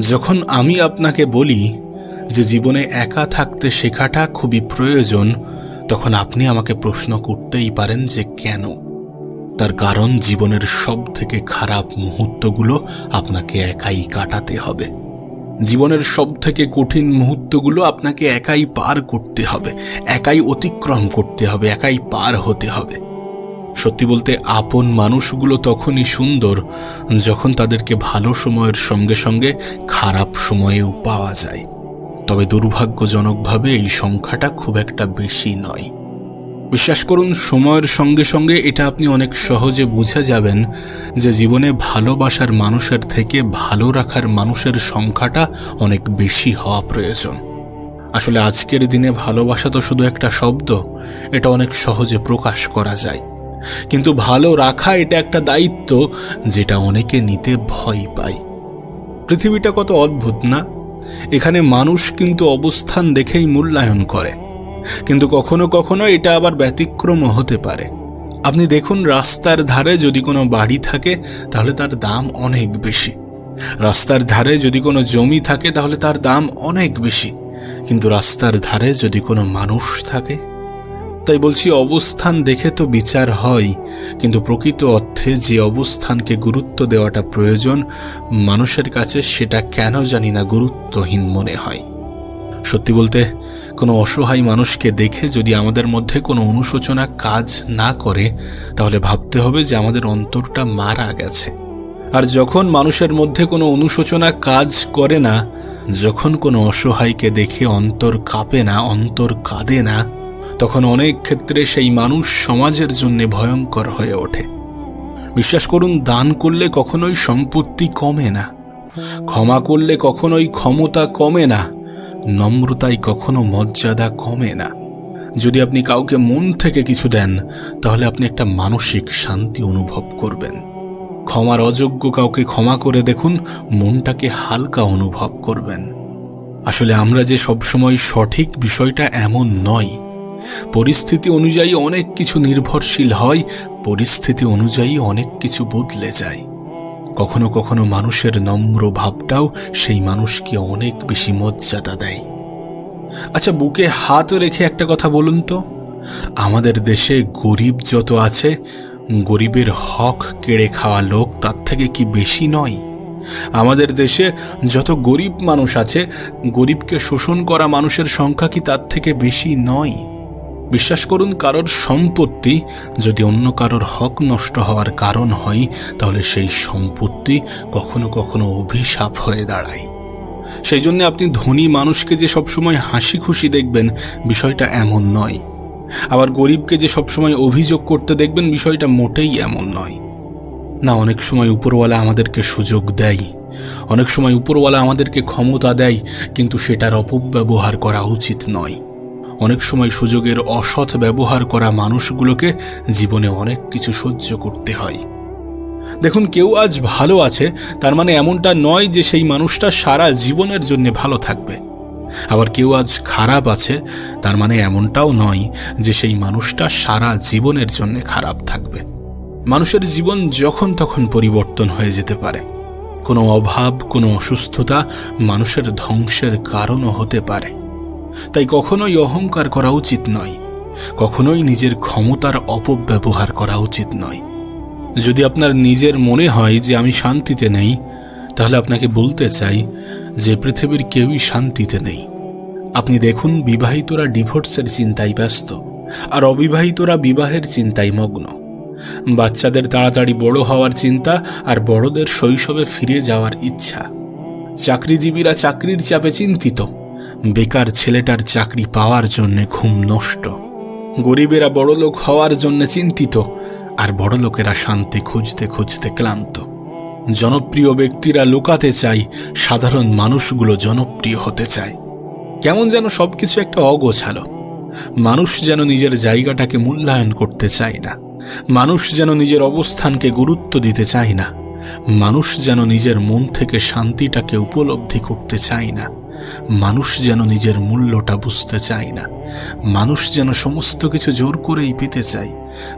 যখন আমি আপনাকে বলি যে জীবনে একা থাকতে শেখাটা খুবই প্রয়োজন, তখন আপনি আমাকে প্রশ্ন করতেই পারেন যে কেন? তার কারণ জীবনের সব থেকে খারাপ মুহূর্তগুলো আপনাকে একাই কাটাতে হবে। জীবনের সব থেকে কঠিন মুহূর্তগুলো আপনাকে একাই পার করতে হবে, একাই অতিক্রম করতে হবে, একাই পার হতে হবে। সত্যি বলতে আপন মানুষগুলো তখনই সুন্দর যখন তাদেরকে ভালো সময়ের সঙ্গে সঙ্গে খারাপ সময়েও পাওয়া যায়। তবে দুর্ভাগ্যজনকভাবে এই সংখ্যাটা খুব একটা বেশি নয়। বিশ্বাস করুন, সময়ের সঙ্গে সঙ্গে এটা আপনি অনেক সহজে বুঝে যাবেন যে জীবনে ভালোবাসার মানুষের থেকে ভালো রাখার মানুষের সংখ্যাটা অনেক বেশি হওয়া প্রয়োজন। আসলে আজকের দিনে ভালোবাসা তো শুধু একটা শব্দ, এটা অনেক সহজে প্রকাশ করা যায়। কিন্তু ভালো রাখা এটা একটা দায়িত্ব যেটা অনেকে নিতে ভয় পায়। পৃথিবীটা কত অদ্ভুত, না? এখানে মানুষ কিন্তু অবস্থান দেখেই মূল্যায়ন করে। কিন্তু কখনো কখনো এটা আবার ব্যতিক্রম হতে পারে। আপনি দেখুন, রাস্তার ধারে যদি কোনো বাড়ি থাকে, তাহলে তার দাম অনেক বেশি। রাস্তার ধারে যদি কোনো জমি থাকে, তাহলে তার দাম অনেক বেশি। কিন্তু রাস্তার ধারে যদি কোনো মানুষ থাকে তাই বলছি, অবস্থান দেখে তো বিচার হয়, কিন্তু প্রকৃত অর্থে যে অবস্থানকে গুরুত্ব দেওয়াটা প্রয়োজন, মানুষের কাছে সেটা কেন জানি না গুরুত্বহীন মনে হয়। সত্যি বলতে, কোনো অসহায় মানুষকে দেখে যদি আমাদের মধ্যে কোনো অনুশোচনা কাজ না করে, তাহলে ভাবতে হবে যে আমাদের অন্তরটা মারা গেছে। আর যখন মানুষের মধ্যে কোনো অনুশোচনা কাজ করে না, যখন কোনো অসহায়কে দেখে অন্তর কাঁপে না, অন্তর কাঁদে না তখন অনেক ক্ষেত্রে সেই মানুষ সমাজের জন্য ভয়ঙ্কর হয়ে ওঠে। বিশ্বাস করুন, দান করলে কখনোই সম্পত্তি কমে না। ক্ষমা করলে কখনোই ক্ষমতা কমে না। নম্রতায় কখনো মর্যাদা কমে না। যদি আপনি কাউকে মন থেকে কিছু দেন, তাহলে আপনি একটা মানসিক শান্তি অনুভব করবেন। ক্ষমার অযোগ্য কাউকে ক্ষমা করে দেখুন, মনটাকে হালকা অনুভব করবেন। আসলে আমরা যে সবসময় সঠিক বিষয়টা এমন নয়। পরিস্থিতি অনুযায়ী অনেক কিছু নির্ভরশীল হয়, পরিস্থিতি অনুযায়ী অনেক কিছু বদলে যায়। কখনো কখনো মানুষের নম্র ভাবটাও সেই মানুষকে অনেক বেশি মর্যাদা দেয়। আচ্ছা বুকে হাত রেখে একটা কথা বলুন তো। আমাদের দেশে গরিব যত আছে, গরিবের হক কেড়ে খাওয়া লোক তার থেকে কি বেশি নয়? আমাদের দেশে যত গরিব মানুষ আছে, গরিবকে শোষণ করা মানুষের সংখ্যা কি তার থেকে বেশি নয়? বিশ্বাস করুন, কারোর সম্পত্তি যদি অন্য কারোর হক নষ্ট হওয়ার কারণ হয়, তাহলে সেই সম্পত্তি কখনো কখনো অভিশাপ হয়ে দাঁড়ায়। সেই জন্য আপনি ধনী মানুষকে যে সবসময় হাসি খুশি দেখবেন, বিষয়টা এমন নয়। আবার গরিবকে যে সবসময় অভিযোগ করতে দেখবেন, বিষয়টা মোটেই এমন নয়। না, অনেক সময় উপরওয়ালা আমাদেরকে সুযোগ দেয়। অনেক সময় উপরওয়ালা আমাদেরকে ক্ষমতা দেয়, কিন্তু সেটার অপব্যবহার করা উচিত নয়। অনেক সময় সুযোগের অসৎ ব্যবহার করা মানুষগুলোকে জীবনে অনেক কিছু সহ্য করতে হয়। দেখুন, কেউ আজ ভালো আছে, তার মানে এমনটা নয় যে সেই মানুষটা সারা জীবনের জন্য ভালো থাকবে। আবার কেউ আজ খারাপ আছে, তার মানে এমনটাও নয় যে সেই মানুষটা সারা জীবনের জন্য খারাপ থাকবে। মানুষের জীবন যখন তখন পরিবর্তন হয়ে যেতে পারে। কোনো অভাব, কোনো অসুস্থতা মানুষের ধ্বংসের কারণও হতে পারে। তাই কখনোই অহংকার করা উচিত নয়। কখনোই নিজের ক্ষমতার অপব্যবহার করা উচিত নয়। যদি আপনার নিজের মনে হয় যে আমি শান্তিতে নেই, তাহলে আপনাকে বলতে চাই যে পৃথিবীর কেউই শান্তিতে নেই। আপনি দেখুন, বিবাহিতরা ডিভোর্সের চিন্তায় ব্যস্ত, আর অবিবাহিতরা বিবাহের চিন্তায় মগ্ন। বাচ্চাদের তাড়াতাড়ি বড় হওয়ার চিন্তা আর বড়দের শৈশবে ফিরে যাওয়ার ইচ্ছা। চাকরিজীবীরা চাকরির চাপে চিন্তিত। বেকার ছেলেটার চাকরি পাওয়ার জন্যে ঘুম নষ্ট। গরিবেরা বড়লোক হওয়ার জন্য চিন্তিত, আর বড়লোকেরা শান্তি খুঁজতে খুঁজতে ক্লান্ত। জনপ্রিয় ব্যক্তিরা লুকাতে চায় সাধারণ মানুষগুলো জনপ্রিয় হতে চায়। কেমন যেন সবকিছু একটা অগোছালো। মানুষ যেন নিজের জায়গাটাকে মূল্যায়ন করতে চায় না। মানুষ যেন নিজের অবস্থানকে গুরুত্ব দিতে চায় না। মানুষ যেন নিজের মন থেকে শান্তিটাকে উপলব্ধি করতে চায় না। মানুষ যেন নিজের মূল্যটা বুঝতে চায় না। মানুষ যেন সমস্ত কিছু জোর করেই পেতে চায়।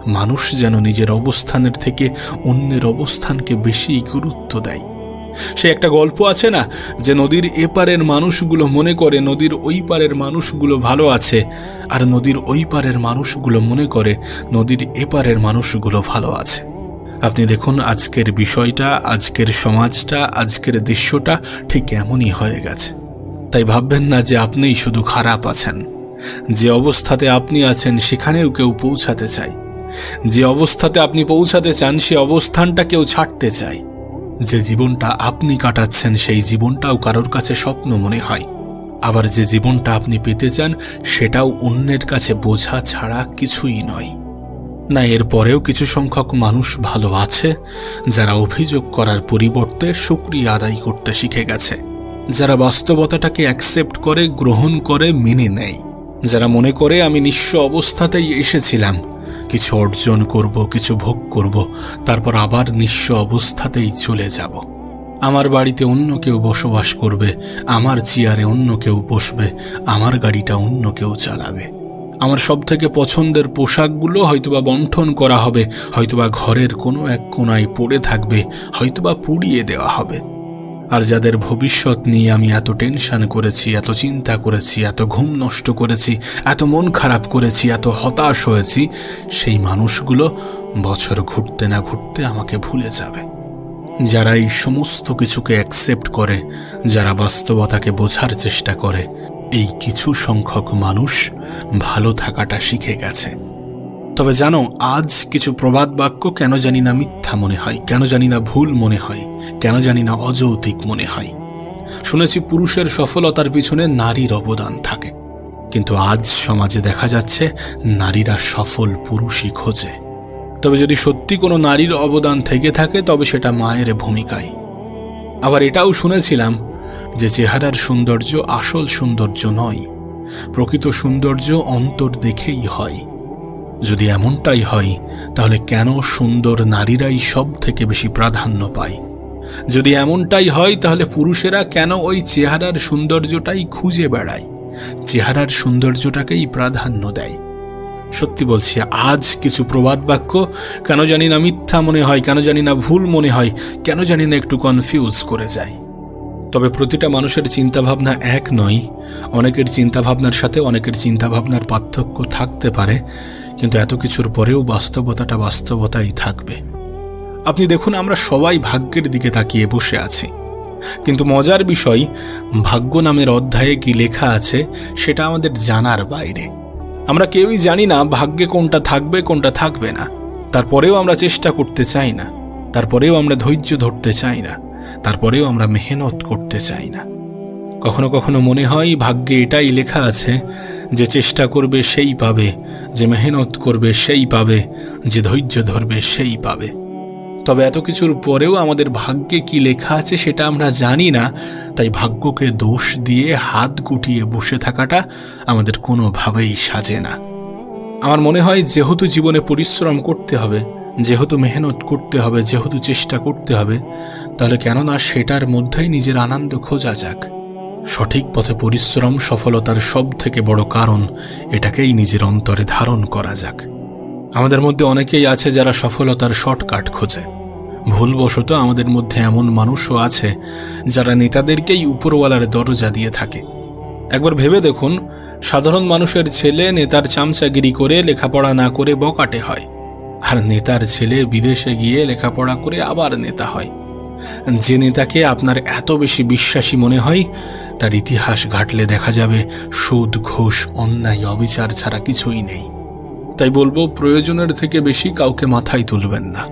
মানুষ যেন নিজের অবস্থানের থেকে অন্যের অবস্থানকে বেশি গুরুত্ব দেয়। সে একটা গল্প আছে না, যে নদীর এপারের মানুষগুলো মনে করে নদীর ওই পারের মানুষগুলো ভালো আছে, আর নদীর ওই পারের মানুষগুলো মনে করে নদীর এপারের মানুষগুলো ভালো আছে। আপনি দেখুন, আজকের বিষয়টা, আজকের সমাজটা, আজকের দৃশ্যটা ঠিক এমনই হয়ে গেছে। তাই ভাববেন না যে আপনিই শুধু খারাপ আছেন। যে অবস্থাতে আপনি আছেন, সেখানেও কেউ পৌঁছাতে চায়। যে অবস্থাতে আপনি পৌঁছাতে চান, সে অবস্থানটা কেউ ছাড়তে চায়। যে জীবনটা আপনি কাটাচ্ছেন, সেই জীবনটাও কারোর কাছে স্বপ্ন মনে হয়। আবার যে জীবনটা আপনি পেতে চান, সেটাও অন্যের কাছে বোঝা ছাড়া কিছুই নয়। না, এর পরেও কিছু সংখ্যক মানুষ ভালো আছে, যারা অভিযোগ করার পরিবর্তে সুক্রিয়া আদায় করতে শিখে গেছে, যারা বাস্তবতাটাকে অ্যাকসেপ্ট করে, গ্রহণ করে, মেনে নেয়, যারা মনে করে, আমি নিঃস্ব অবস্থাতেই এসেছিলাম, কিছু অর্জন করব, কিছু ভোগ করব, তারপর আবার নিঃস্ব অবস্থাতেই চলে যাব। আমার বাড়িতে অন্য কেউ বসবাস করবে, আমার চেয়ারে অন্য কেউ বসবে, আমার গাড়িটা অন্য কেউ চালাবে। আমার সব থেকে পছন্দের পোশাকগুলো হয়তোবা বন্টন করা হবে, হয়তোবা ঘরের কোনো এক কোনায় পড়ে থাকবে, হয়তোবা পুড়িয়ে দেওয়া হবে। আর যাদের ভবিষ্যৎ নিয়ে আমি এত টেনশন করেছি, এত চিন্তা করেছি, এত ঘুম নষ্ট করেছি, এত মন খারাপ করেছি, এত হতাশ হয়েছি, সেই মানুষগুলো বছর ঘুরতে না ঘুরতে আমাকে ভুলে যাবে। যারা এই সমস্ত কিছুকে অ্যাকসেপ্ট করে, যারা বাস্তবতাকে বোঝার চেষ্টা করে এই কিছু সংখ্যক মানুষ ভালো থাকাটা শিখে গেছে। তবে জানো, আজ কিছু প্রবাদ বাক্য কেন জানি না মিথ্যা মনে হয়, কেন জানি না ভুল মনে হয়, কেন জানি না অযৌতিক মনে হয়। শুনেছি পুরুষের সফলতার পিছনে নারীর অবদান থাকে। কিন্তু আজ সমাজে দেখা যাচ্ছে নারীরা সফল পুরুষই খোঁজে। তবে যদি সত্যি কোনো নারীর অবদান থেকে থাকে, তবে সেটা মায়ের ভূমিকায়। আবার এটাও শুনেছিলাম যে চেহারার সৌন্দর্য আসল সৌন্দর্য নয়, প্রকৃত সৌন্দর্য অন্তর দেখেই হয়। যদি এমনটাই হয়, তাহলে কেন সুন্দর নারীরাই সব থেকে বেশি প্রাধান্য পায়? যদি এমনটাই হয়, তাহলে পুরুষেরা কেন ওই চেহারার সৌন্দর্যটাই খুঁজে বেড়ায়? চেহারার সৌন্দর্যটাকেই প্রাধান্য দেয়। সত্যি বলছি, আজ কিছু প্রবাদ বাক্য, কেন জানি না মিথ্যা মনে হয়, কেন জানি না ভুল মনে হয়, কেন জানি না একটু কনফিউজ করে যায়। তবে প্রতিটা মানুষের চিন্তাভাবনা এক নয়। অনেকের চিন্তাভাবনার সাথে অনেকের চিন্তাভাবনার পার্থক্য থাকতে পারে, কিন্তু এত কিছুর পরেও বাস্তবতাটা বাস্তবতাই থাকবে। আপনি দেখুন, আমরা সবাই ভাগ্যের দিকে তাকিয়ে বসে আছি। কিন্তু মজার বিষয়, ভাগ্য নামের অধ্যায়ে কি লেখা আছে, সেটা আমাদের জানার বাইরে। আমরা কেউই জানি না ভাগ্যে কোনটা থাকবে কোনটা থাকবে না। তারপরেও আমরা চেষ্টা করতে চাই না। তারপরেও আমরা ধৈর্য ধরতে চাই না। তারপরেও আমরা মেহনত করতে চাই না। কখনো কখনো মনে হয় ভাগ্যে এটাই লেখা আছে যে চেষ্টা করবে সেই পাবে, যে মেহনত করবে সেই পাবে, যে ধৈর্য ধরবে সেই পাবে। তবে এত কিছুর পরেও আমাদের ভাগ্যে কি লেখা আছে সেটা আমরা জানি না, তাই ভাগ্যকে দোষ দিয়ে হাত গুটিয়ে বসে থাকাটা আমাদের কোনোভাবেই সাজে না। আমার মনে হয় যেহেতু জীবনে পরিশ্রম করতে হবে, যেহেতু মেহনত করতে হবে, যেহেতু চেষ্টা করতে হবে তাহলে কেননা সেটার মধ্যেই নিজের আনন্দ খোঁজা যাক। সঠিক পথে পরিশ্রম, সফলতার সব থেকে বড় কারণ এটাকেই নিজের অন্তরে ধারণ করা যাক। আমাদের মধ্যে অনেকেই আছে যারা সফলতার শর্টকাট খোঁজে। ভুলবশত আমাদের মধ্যে এমন মানুষও আছে যারা নেতাদেরকেই উপরওয়ালার দরজা দিয়ে থাকে। একবার ভেবে দেখুন, সাধারণ মানুষের ছেলে নেতার চামচাগিরি করে লেখাপড়া না করে বকাটে হয়, আর নেতার ছেলে বিদেশে গিয়ে লেখাপড়া করে আবার নেতা হয়। যে নেতাকে আপনার এত বেশি বিশ্বাসী মনে হয়? তার ইতিহাস ঘাটলে দেখা যাবে সুদ, ঘোষ, অন্যায়, অবিচার ছাড়া কিছুই নেই। তাই বলব, প্রয়োজনের থেকে বেশি কাউকে মাথায় তুলবেন না।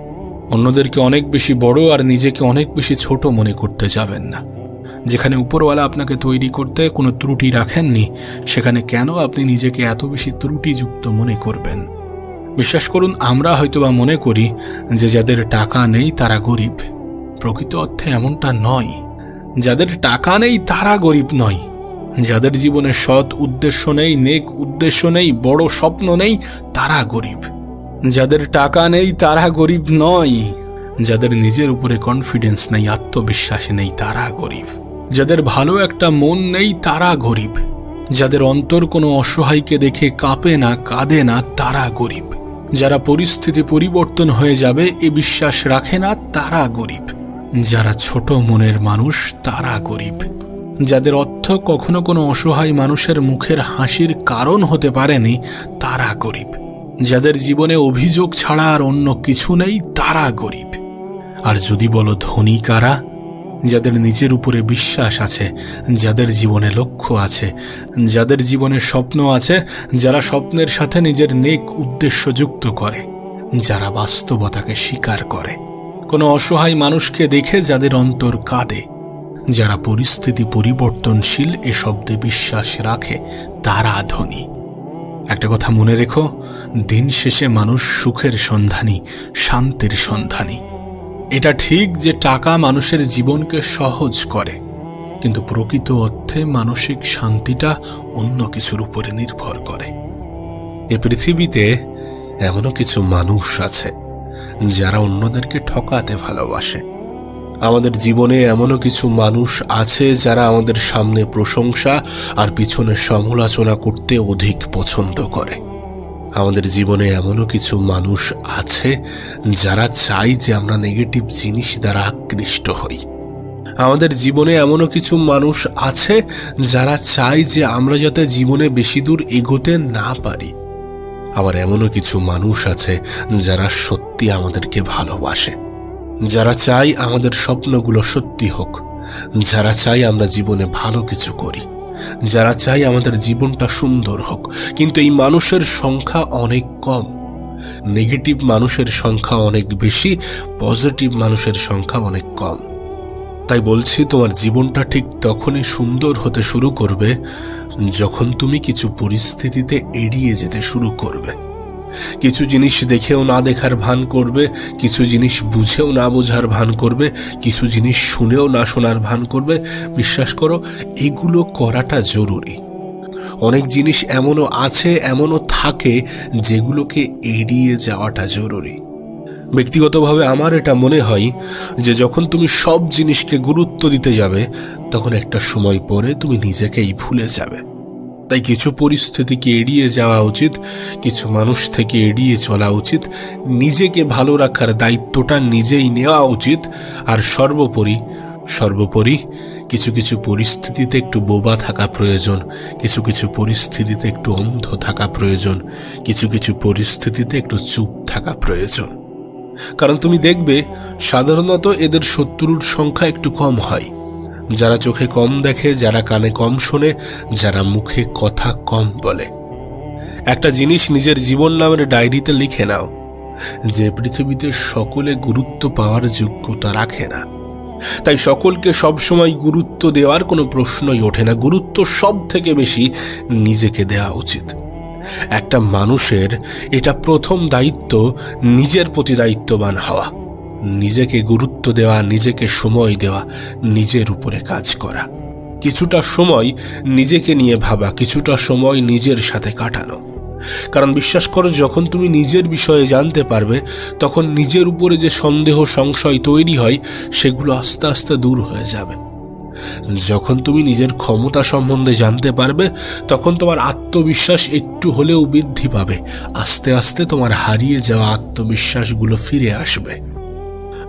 অন্যদেরকে অনেক বেশি বড় আর নিজেকে অনেক বেশি ছোট মনে করতে যাবেন না। যেখানে উপরওয়ালা আপনাকে তৈরি করতে কোনো ত্রুটি রাখেননি, সেখানে কেন আপনি নিজেকে এত বেশি ত্রুটিযুক্ত মনে করবেন? বিশ্বাস করুন, আমরা হয়তোবা মনে করি যে যাদের টাকা নেই, তারা গরিব। প্রকৃত অর্থে এমনটা নয়। যাদের টাকা নেই, তারা গরিব নয়। যাদের জীবনে সৎ উদ্দেশ্য নেই, নেক উদ্দেশ্য নেই, বড় স্বপ্ন নেই, তারা গরিব। যাদের টাকা নেই, তারা গরিব নয়। যাদের নিজের উপরে কনফিডেন্স নেই, আত্মবিশ্বাস নেই, তারা গরিব। যাদের ভালো একটা মন নেই, তারা গরিব। যাদের অন্তর কোনো অসহায়কে দেখে কাঁপে না, কাঁদে না, তারা গরিব। যারা পরিস্থিতি পরিবর্তন হয়ে যাবে, এ বিশ্বাস রাখে না, তারা গরিব। যারা ছোট মনের মানুষ, তারা গরিব। যাদের অর্থ কখনো কোনো অসহায় মানুষের মুখের হাসির কারণ হতে পারেনি, তারা গরিব। যাদের জীবনে অভিযোগ ছাড়া আর অন্য কিছু নেই, তারা গরিব। আর যদি বলো ধনী কারা? যাদের নিজের উপরে বিশ্বাস আছে, যাদের জীবনে লক্ষ্য আছে, যাদের জীবনে স্বপ্ন আছে, যারা স্বপ্নের সাথে নিজের নেক উদ্দেশ্য যুক্ত করে, যারা বাস্তবতাকে স্বীকার করে। কোনো অসহায় মানুষকে দেখে যাদের অন্তর কাঁদে, যারা পরিস্থিতি পরিবর্তনশীল এ শব্দে বিশ্বাস রাখে, তারা ধনী। একটা কথা মনে রেখো, দিন শেষে মানুষ সুখের সন্ধানী, শান্তির সন্ধানী। এটা ঠিক যে টাকা মানুষের জীবনকে সহজ করে, কিন্তু প্রকৃত অর্থে মানসিক শান্তিটা অন্য কিছুর উপরে নির্ভর করে। এ পৃথিবীতে এমনও কিছু মানুষ আছে যারা অন্যদেরকে ঠকাতে ভালোবাসে। আমাদের জীবনে এমনও কিছু মানুষ আছে যারা আমাদের সামনে প্রশংসা আর পিছনে সমালোচনা করতে অধিক পছন্দ করে। আমাদের জীবনে এমনও কিছু মানুষ আছে যারা চাই যে আমরা নেগেটিভ জিনিস দ্বারা আকৃষ্ট হই। আমাদের জীবনে এমনও কিছু মানুষ আছে যারা চাই যে আমরা যাতে জীবনে বেশি দূর এগোতে না পারি। আবার এমনও কিছু মানুষ আছে যারা সত্যি আমাদেরকে ভালোবাসে। যারা চাই আমাদের স্বপ্নগুলো সত্যি হোক। যারা চাই আমরা জীবনে ভালো কিছু করি। যারা চাই আমাদের জীবনটা সুন্দর হোক। কিন্তু এই মানুষের সংখ্যা অনেক কম। নেগেটিভ মানুষের সংখ্যা অনেক বেশি, পজিটিভ মানুষের সংখ্যা অনেক কম। তাই বলছি, তোমার জীবনটা ঠিক তখনই সুন্দর হতে শুরু করবে যখন তুমি কিছু পরিস্থিতিতে এড়িয়ে যেতে শুরু করবে, কিছু জিনিস দেখেও না দেখার ভান করবে, কিছু জিনিস বুঝেও না বোঝার ভান করবে, কিছু জিনিস শুনেও না শোনার ভান করবে, বিশ্বাস করো, এগুলো করাটা জরুরি। অনেক জিনিস এমনও আছে, এমনও থাকে যেগুলোকে এড়িয়ে যাওয়াটা জরুরি। ব্যক্তিগতভাবে আমার এটা মনে হয় যে যখন তুমি সব জিনিসকে গুরুত্ব দিতে যাবে তখন একটা সময় পরে তুমি নিজেকেই ভুলে যাবে। তাই কিছু পরিস্থিতিকে এড়িয়ে যাওয়া উচিত, কিছু মানুষ থেকে এড়িয়ে চলা উচিত, নিজেকে ভালো রাখার দায়িত্বটা নিজেই নেওয়া উচিত, আর সর্বোপরি সর্বোপরি কিছু কিছু পরিস্থিতিতে একটু বোবা থাকা প্রয়োজন, কিছু কিছু পরিস্থিতিতে একটু অন্ধ থাকা প্রয়োজন, কিছু কিছু পরিস্থিতিতে একটু চুপ থাকা প্রয়োজন। কারণ তুমি দেখবে, সাধারণত এদের শত্রুর সংখ্যা একটু কম হয়। যারা চোখে কম দেখে, যারা কানে কম শোনে, যারা মুখে কথা কম বলে। একটা জিনিস নিজের জীবন নামের ডায়েরিতে লিখে নাও, যে পৃথিবীতে সকলে গুরুত্ব পাওয়ার যোগ্যতা রাখে না। তাই সকলকে সবসময় গুরুত্ব দেওয়ার কোনো প্রশ্নই ওঠে না। গুরুত্ব সব থেকে বেশি নিজেকে দেওয়া উচিত। একটা মানুষের এটা প্রথম দায়িত্ব নিজের প্রতি দায়িত্ববান হওয়া। নিজেকে গুরুত্ব দেওয়া, নিজেকে সময় দেওয়া, নিজের উপরে কাজ করা। কিছুটা সময় নিজেকে নিয়ে ভাবা, কিছুটা সময় নিজের সাথে কাটানো। কারণ বিশ্বাস করো, যখন তুমি নিজের বিষয়ে জানতে পারবে, তখন নিজের উপরে যে সন্দেহ, সংশয় তৈরি হয়, সেগুলো আস্তে আস্তে দূর হয়ে যাবে। যখন তুমি নিজের ক্ষমতা সম্বন্ধে জানতে পারবে, তখন তোমার আত্মবিশ্বাস একটু হলেও বৃদ্ধি পাবে। আস্তে আস্তে তোমার হারিয়ে যাওয়া আত্মবিশ্বাসগুলো ফিরে আসবে।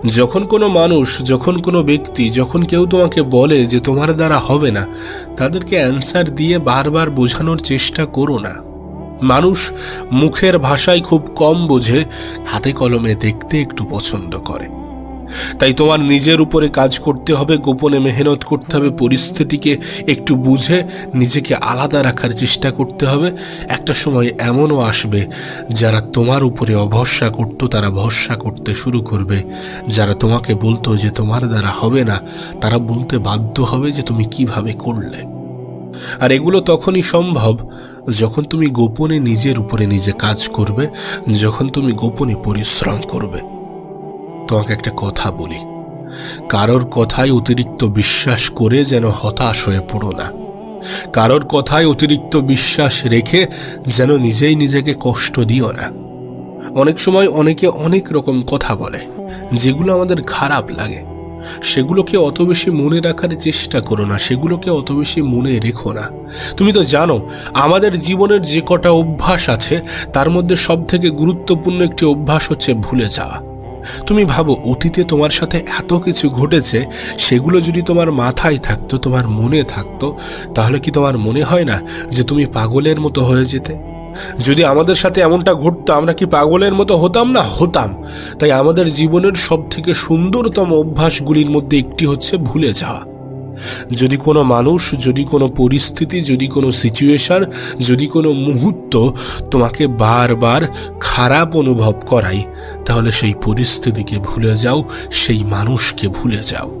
যখন কোনো মানুষ, যখন কোনো ব্যক্তি, যখন কেউ তোমাকে বলে যে তোমার দ্বারা হবে না, তাদেরকে অ্যান্সার দিয়ে বারবার বোঝানোর চেষ্টা করো না। মানুষ মুখের ভাষায় খুব কম বোঝে, হাতে কলমে দেখতে একটু পছন্দ করে। তাই তোমার নিজের উপরে কাজ করতে হবে, গোপনে মেহনত করতে হবে, পরিস্থিতিকে একটু বুঝে নিজেকে আলাদা রাখার চেষ্টা করতে হবে। একটা সময় এমনও আসবে, যারা তোমার উপরে অভরসা করতো তারা ভরসা করতে শুরু করবে। যারা তোমাকে বলতো যে তোমার দ্বারা হবে না, তারা বলতে বাধ্য হবে যে তুমি কীভাবে করলে। আর এগুলো তখনই সম্ভব যখন তুমি গোপনে নিজের উপরে নিজে কাজ করবে, যখন তুমি গোপনে পরিশ্রম করবে। তোমাকে একটা কথা বলি। কারোর কথায় অতিরিক্ত বিশ্বাস করে যেন হতাশ হয়ে পড়ো না। কারোর কথায় অতিরিক্ত বিশ্বাস রেখে যেন নিজেই নিজেকে কষ্ট দিও না। অনেক সময় অনেকে অনেক রকম কথা বলে, যেগুলো আমাদের খারাপ লাগে। সেগুলোকে অত বেশি মনে রাখার চেষ্টা করো না, সেগুলোকে অত বেশি মনে রেখো না। তুমি তো জানো, আমাদের জীবনের যে কটা অভ্যাস আছে, তার মধ্যে সব থেকে গুরুত্বপূর্ণ একটি অভ্যাস হচ্ছে ভুলে যাওয়া। তুমি ভাবো, অতীতে তোমার সাথে এত কিছু ঘটেছে, সেগুলো যদি তোমার মাথায় থাকতো, তোমার মনে থাকতো, তাহলে কি তোমার মনে হয় না যে তুমি পাগলের মতো হয়ে যেতে? যদি আমাদের সাথে এমনটা ঘটতো, আমরা কি পাগলের মতো হতাম? না, হতাম। তাই আমাদের জীবনের সব থেকে সুন্দরতম অভ্যাসগুলির মধ্যে একটি হচ্ছে ভুলে যাওয়া। যদি কোনো মানুষ, যদি কোনো পরিস্থিতি, যদি কোনো সিচুয়েশন যদি কোনো মুহূর্ত তোমাকে বারবার খারাপ অনুভব করাই তাহলে সেই পরিস্থিতিকে ভুলে যাও, সেই মানুষকে ভুলে যাও।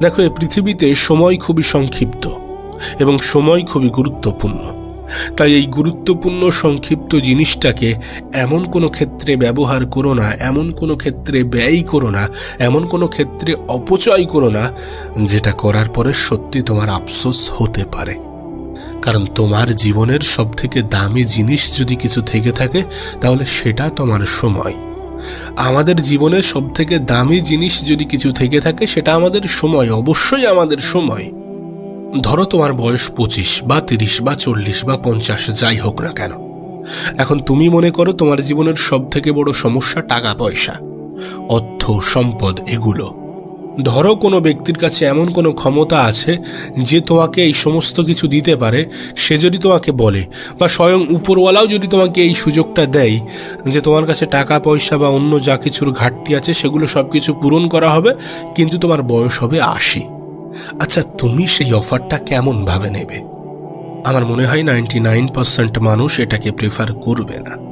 দেখো এ পৃথিবীতে সময় খুবই সংক্ষিপ্ত এবং সময় খুবই গুরুত্বপূর্ণ। তাই এই গুরুত্বপূর্ণ সংক্ষিপ্ত জিনিসটাকে এমন কোনো ক্ষেত্রে ব্যবহার করো না, এমন কোনো ক্ষেত্রে ব্যয় করো না, এমন কোনো ক্ষেত্রে অপচয় করো না, যেটা করার পরে সত্যি তোমার আফসোস হতে পারে। কারণ তোমার জীবনের সবথেকে দামি জিনিস যদি কিছু থেকে থাকে, তাহলে সেটা তোমার সময়। আমাদের জীবনে সবথেকে দামি জিনিস যদি কিছু থেকে থাকে, সেটা আমাদের সময়, অবশ্যই আমাদের সময়। ধরো তোমার বয়স পঁচিশ বা তিরিশ বা চল্লিশ বা পঞ্চাশ, যাই হোক না কেন। এখন তুমি মনে করো তোমার জীবনের সব থেকে বড় সমস্যা টাকা পয়সা, অর্থ, সম্পদ এগুলো। ধরো কোনো ব্যক্তির কাছে এমন কোনো ক্ষমতা আছে যে তোমাকে এই সমস্ত কিছু দিতে পারে, সে যদি তোমাকে বলে বা স্বয়ং উপরওয়ালাও যদি তোমাকে এই সুযোগটা দেয় যে তোমার কাছে টাকা পয়সা বা অন্য যা কিছুর ঘাটতি আছে সেগুলো সব কিছু পূরণ করা হবে, কিন্তু তোমার বয়স হবে আশি। আচ্ছা তুমি সেই অফারটা কেমনভাবে নেবে? আমার মনে হয় নাইনটি নাইন পার্সেন্ট মানুষ এটাকে প্রেফার করবে না।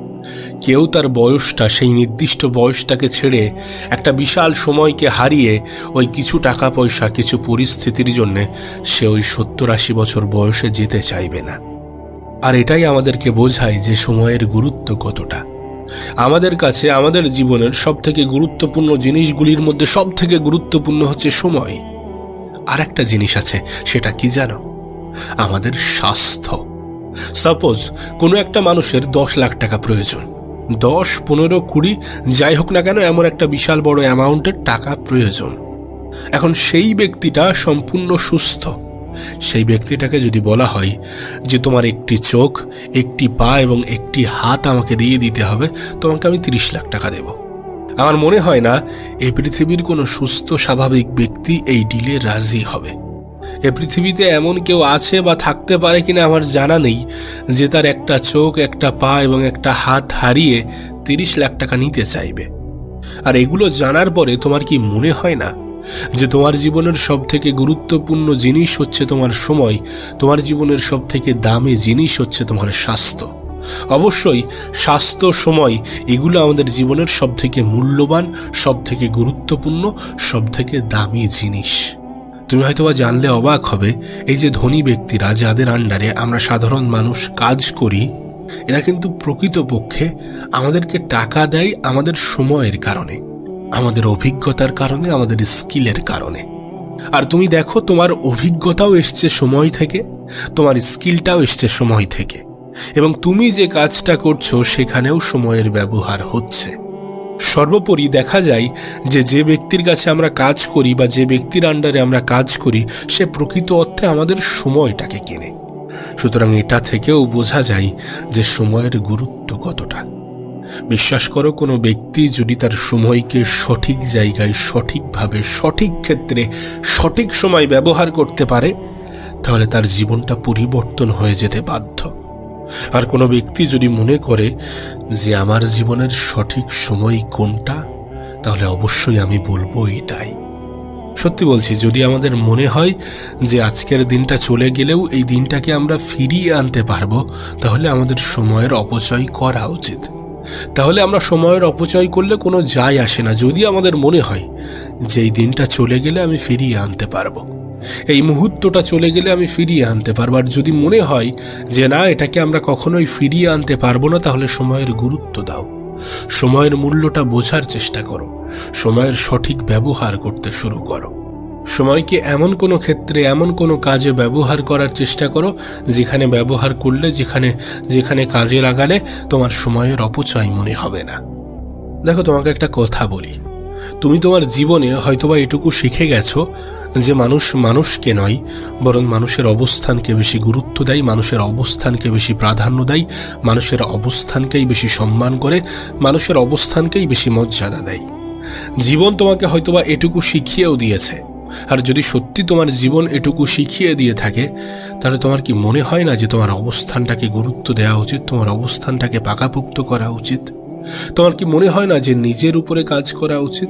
কেউ তার বয়সটা, সেই নির্দিষ্ট বয়সটাকে ছেড়ে একটা বিশাল সময়কে হারিয়ে ওই কিছু টাকা পয়সা, কিছু পরিস্থিতির জন্যে সে ওই সত্তর আশি বছর বয়সে যেতে চাইবে না। আর এটাই আমাদেরকে বোঝায় যে সময়ের গুরুত্ব কতটা। আমাদের কাছে, আমাদের জীবনের সব থেকে গুরুত্বপূর্ণ জিনিসগুলির মধ্যে সব থেকে গুরুত্বপূর্ণ হচ্ছে সময়। আর একটা জিনিস আছে, সেটা কি জানো? আমাদের স্বাস্থ্য। সাপোজ, কোনো একটা মানুষের দশ লাখ টাকা প্রয়োজন। দশ, পনেরো, কুড়ি, যাই হোক না কেন, এমন একটা বিশাল বড় অ্যামাউন্টের টাকা প্রয়োজন। এখন সেই ব্যক্তিটা সম্পূর্ণ সুস্থ। সেই ব্যক্তিটাকে যদি বলা হয় যে, তোমার একটি চোখ, একটি পা এবং একটি হাত আমাকে দিয়ে দিতে হবে, তোমাকে আমি তিরিশ লাখ টাকা দেব। আমার মনে হয় না এই পৃথিবীর কোনো সুস্থ, স্বাভাবিক ব্যক্তি এই ডিলে রাজি হবে। এ পৃথিবীতে এমন কেউ আছে বা থাকতে পারে কিনা আমার জানা নেই, যে তার একটা চোখ, একটা পা এবং একটা হাত হারিয়ে তিরিশ লাখ টাকা নিতে চাইবে। আর এগুলো জানার পরে তোমার কি মনে হয় না যে তোমার জীবনের সব থেকে গুরুত্বপূর্ণ জিনিস হচ্ছে তোমার সময়, তোমার জীবনের সব থেকে দামি জিনিস হচ্ছে তোমার স্বাস্থ্য? অবশ্যই স্বাস্থ্য সময় এগুলো আমাদের জীবনের সব থেকে মূল্যবান সব থেকে গুরুত্বপূর্ণ সব থেকে দামি জিনিস। তুমি হয়তোবা জানলে অবাক হবে, এই যে ধনী ব্যক্তিরা যাদের আন্ডারে আমরা সাধারণ মানুষ কাজ করি, এরা কিন্তু প্রকৃতপক্ষে আমাদেরকে টাকা দেয় আমাদের সময়ের কারণে, আমাদের অভিজ্ঞতার কারণে, আমাদের স্কিলের কারণে। আর তুমি দেখো তোমার অভিজ্ঞতাও এসছে সময় থেকে, তোমার স্কিলটাও এসছে সময় থেকে। এবং তুমি যে কাজটা করছ সেখানেও সময়ের ব্যবহার হচ্ছে। সর্বোপরি দেখা যায় যে যে ব্যক্তির কাছে আমরা কাজ করি বা যে ব্যক্তির আন্ডারে আমরা কাজ করি, সে প্রকৃত অর্থে আমাদের সময়টাকে কেনে। সুতরাং এটা থেকেও বোঝা যায় যে সময়ের গুরুত্ব কতটা। বিশ্বাস করো, কোনো ব্যক্তি যদি তার সময়কে সঠিক জায়গায়, সঠিকভাবে, সঠিক ক্ষেত্রে, সঠিক সময় ব্যবহার করতে পারে, তাহলে তার জীবনটা পরিবর্তন হয়ে যেতে বাধ্য। আর কোনো ব্যক্তি যদি মনে করে যে আমার জীবনের সঠিক সময় কোনটা, তাহলে অবশ্যই আমি বলব এটাই। সত্যি বলছি, যদি আমাদের মনে হয় যে আজকের দিনটা চলে গেলেও এই দিনটাকে আমরা ফিরিয়ে আনতে পারব, তাহলে আমাদের সময়ের অপচয় করা উচিত। তাহলে আমরা সময়ের অপচয় করলে কোনো যায় আসে না। যদি আমাদের মনে হয় যে এই দিনটা চলে গেলে আমি ফিরিয়ে আনতে পারব। এই মুহূর্তটা চলে গেলে আমি ফিরিয়ে আনতে পারব। আর যদি মনে হয় যে না, এটাকে আমরা কখনোই ফিরিয়ে আনতে পারব না, তাহলে সময়ের গুরুত্ব দাও। সময়ের মূল্যটা বোঝার চেষ্টা করো। সময়ের সঠিক ব্যবহার করতে শুরু করো। সময়কে এমন কোনো ক্ষেত্রে, এমন কোনো কাজে ব্যবহার করার চেষ্টা করো, যেখানে ব্যবহার করলে, যেখানে যেখানে কাজে লাগালে তোমার সময়ের অপচয় মনে হবে না। দেখো, তোমাকে একটা কথা বলি। তুমি তোমার জীবনে হয়তোবা এটুকু শিখে গেছো যে মানুষ মানুষকে নয়, বরং মানুষের অবস্থানকে বেশি গুরুত্ব দেয়, মানুষের অবস্থানকে বেশি প্রাধান্য দেয়, মানুষের অবস্থানকেই বেশি সম্মান করে, মানুষের অবস্থানকেই বেশি মর্যাদা দেয়। জীবন তোমাকে হয়তোবা এটুকু শিখিয়েও দিয়েছে। আর যদি সত্যি তোমার জীবন এটুকু শিখিয়ে দিয়ে থাকে, তাহলে তোমার কি মনে হয় না যে তোমার অবস্থানটাকে গুরুত্ব দেওয়া উচিত, তোমার অবস্থানটাকে পাকাপুক্ত করা উচিত? তোমার কি মনে হয় না যে নিজের উপরে কাজ করা উচিত?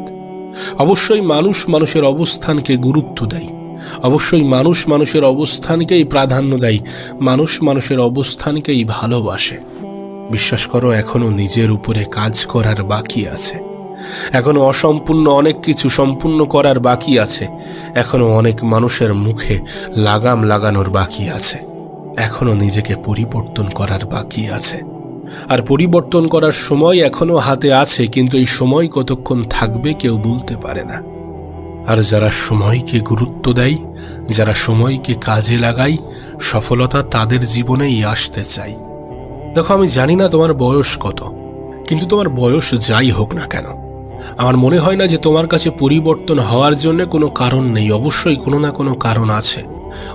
অবশ্যই মানুষ মানুষের অবস্থানকে গুরুত্ব দেয়। অবশ্যই মানুষ মানুষের অবস্থানকেই প্রাধান্য দেয়। মানুষ মানুষের অবস্থানকেই ভালোবাসে। বিশ্বাস করো, এখনও নিজের উপরে কাজ করার বাকি আছে। এখনও অসম্পূর্ণ অনেক কিছু সম্পূর্ণ করার বাকি আছে। এখনও অনেক মানুষের মুখে লাগাম লাগানোর বাকি আছে। এখনও নিজেকে পরিবর্তন করার বাকি আছে। আর পরিবর্তন করার সময় এখনও হাতে আছে, কিন্তু এই সময় কতক্ষণ থাকবে কেউ বলতে পারে না। আর যারা সময়কে গুরুত্ব দেয়, যারা সময়কে কাজে লাগায়, সফলতা তাদের জীবনেই আসতে চাই দেখো, আমি জানি না তোমার বয়স কত, কিন্তু তোমার বয়স যাই হোক না কেন। আমার মনে হয় না যে তোমার কাছে পরিবর্তন হওয়ার জন্য কোনো কারণ নেই, অবশ্যই কোনো না কোনো কারণ আছে।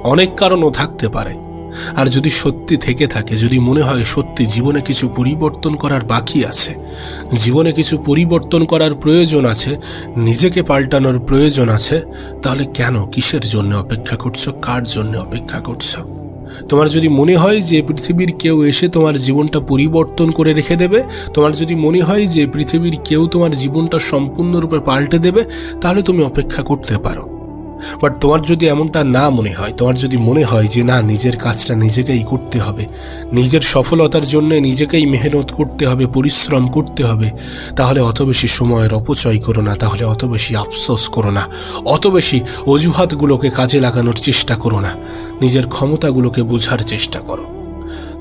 অনেক কারণও থাকতে পারে। আর যদি সত্যি থেকে থাকে, যদি মনে হয় সত্যি জীবনে কিছু পরিবর্তন করার বাকি আছে, জীবনে কিছু পরিবর্তন করার প্রয়োজন আছে, নিজেকে পাল্টানোর প্রয়োজন আছে, তাহলে কেন, কিসের জন্য অপেক্ষা করছ, কার জন্য অপেক্ষা করছ? তোমার যদি মনে হয় যে পৃথিবীর কেউ এসে তোমার জীবনটা পরিবর্তন করে রেখে দেবে, তোমার যদি মনে হয় যে পৃথিবীর কেউ তোমার জীবনটা সম্পূর্ণরূপে পাল্টে দেবে, তাহলে তুমি অপেক্ষা করতে পারো। বাট তোমার যদি এমনটা না মনে হয়, তোমার যদি মনে হয় যে না, নিজের কাজটা নিজেকেই করতে হবে, নিজের সফলতার জন্য নিজেকেই মেহনত করতে হবে, পরিশ্রম করতে হবে, তাহলে অত বেশি সময়ের অপচয় করো না, তাহলে অত বেশি আফসোস করো না, অত বেশি অজুহাতগুলোকে কাজে লাগানোর চেষ্টা করো না, নিজের ক্ষমতাগুলোকে বোঝার চেষ্টা করো।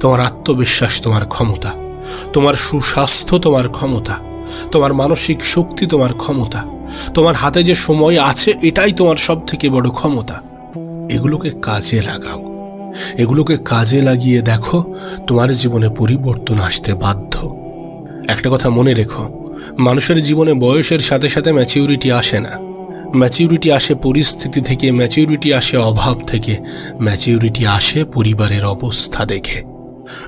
তোমার আত্মবিশ্বাস তোমার ক্ষমতা, তোমার সুস্বাস্থ্য তোমার ক্ষমতা তোমার মানসিক শক্তি তোমার ক্ষমতা। তোমার হাতে যে সময় আছে, এটাই তোমার সব থেকে বড় ক্ষমতা। এগুলোকে কাজে লাগাও। এগুলোকে কাজে লাগিয়ে দেখো, তোমার জীবনে পরিবর্তন আসতে বাধ্য। একটা কথা মনে রেখো, মানুষের জীবনে বয়সের সাথে সাথে ম্যাচিউরিটি আসে না। ম্যাচিউরিটি আসে পরিস্থিতি থেকে ম্যাচিউরিটি আসে অভাব থেকে ম্যাচিউরিটি আসে পরিবারের অবস্থা দেখে।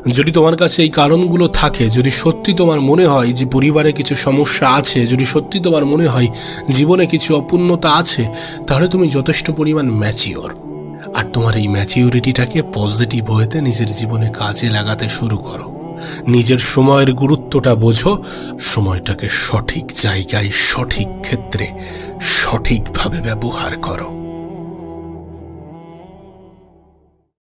যদি তোমার কাছে এই কারণগুলো থাকে, যদি সত্যি তোমার মনে হয় যে পরিবারে কিছু সমস্যা আছে, যদি সত্যি তোমার মনে হয় জীবনে কিছু অপূর্ণতা আছে, তাহলে তুমি যথেষ্ট পরিমাণ ম্যাচিওর আর তোমার এই ম্যাচিউরিটিটাকে পজিটিভ হয়েতে নিজের জীবনে কাজে লাগাতে শুরু করো। নিজের সময়ের গুরুত্বটা বোঝো, সময়টাকে সঠিক জায়গায়, সঠিক ক্ষেত্রে, সঠিকভাবে ব্যবহার করো।